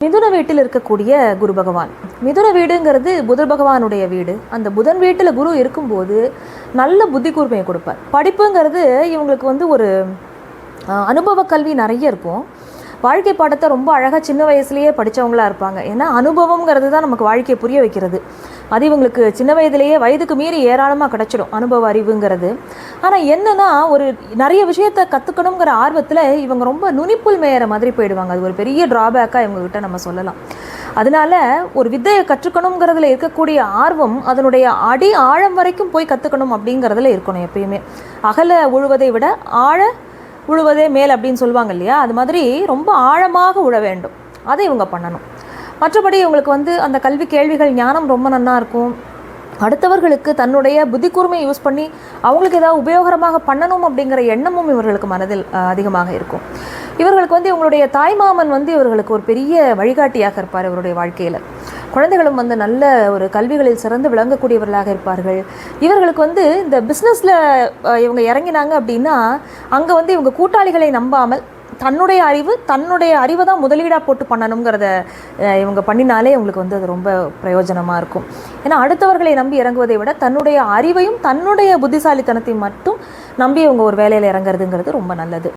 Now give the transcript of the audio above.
மிதுன வீட்டில் இருக்கக்கூடிய குரு பகவான். மிதுன வீடுங்கிறது புதன் பகவானுடைய வீடு. அந்த புதன் வீட்டில் குரு இருக்கும்போது நல்ல புத்தி கூர்மையை கொடுப்பார். படிப்புங்கிறது இவங்களுக்கு வந்து ஒரு அஹ், அனுபவ கல்வி நிறைய இருக்கும். வாழ்க்கை பாடத்தை ரொம்ப அழகாக சின்ன வயசுலேயே படித்தவங்களா இருப்பாங்க. ஏன்னா அனுபவங்கிறது தான் நமக்கு வாழ்க்கையை புரிய வைக்கிறது. அது இவங்களுக்கு சின்ன வயதிலேயே வயதுக்கு மீறி ஏராளமாக கிடச்சிடும் அனுபவ அறிவுங்கிறது. ஆனால் என்னன்னா ஒரு நிறைய விஷயத்தை கற்றுக்கணுங்கிற ஆர்வத்தில் இவங்க ரொம்ப நுனிப்புல் மேயிற மாதிரி போயிடுவாங்க. அது ஒரு பெரிய ட்ராபேக்காக இவங்ககிட்ட நம்ம சொல்லலாம். அதனால ஒரு வித்தையை கற்றுக்கணுங்கிறதுல இருக்கக்கூடிய ஆர்வம் அதனுடைய அடி ஆழம் வரைக்கும் போய் கற்றுக்கணும் அப்படிங்கிறதுல இருக்கணும் எப்பயுமே. அகல உழுவதை விட ஆழ உழுவதே மேல் அப்படின்னு சொல்லுவாங்க இல்லையா? அது மாதிரி ரொம்ப ஆழமாக உழ வேண்டும். அதை இவங்க பண்ணணும். மற்றபடி இவங்களுக்கு வந்து அந்த கல்வி கேள்விகள் ஞானம் ரொம்ப நன்னா இருக்கும். அடுத்தவர்களுக்கு தன்னுடைய புத்தி கூர்மையை யூஸ் பண்ணி அவங்களுக்கு ஏதாவது உபயோகரமாக பண்ணணும் அப்படிங்கிற எண்ணமும் இவர்களுக்கு மனதில் அதிகமாக இருக்கும். இவர்களுக்கு வந்து இவங்களுடைய தாய்மாமன் வந்து இவர்களுக்கு ஒரு பெரிய வழிகாட்டியாக இருப்பார் இவருடைய வாழ்க்கையில். குழந்தைகளும் வந்து நல்ல ஒரு கல்விகளில் சிறந்து விளங்கக்கூடியவர்களாக இருப்பார்கள். இவர்களுக்கு வந்து இந்த பிஸ்னஸில் இவங்க இறங்கினாங்க அப்படின்னா அங்கே வந்து இவங்க கூட்டாளிகளை நம்பாமல் தன்னுடைய அறிவு தன்னுடைய அறிவை தான் முதலீடாக போட்டு பண்ணணுங்கிறத இவங்க பண்ணினாலே இவங்களுக்கு வந்து அது ரொம்ப பிரயோஜனமாக இருக்கும். ஏன்னா அடுத்தவர்களை நம்பி இறங்குவதை விட தன்னுடைய அறிவையும் தன்னுடைய புத்திசாலித்தனத்தையும் மட்டும் நம்பி இவங்க ஒரு வேலையில் இறங்குறதுங்கிறது ரொம்ப நல்லது.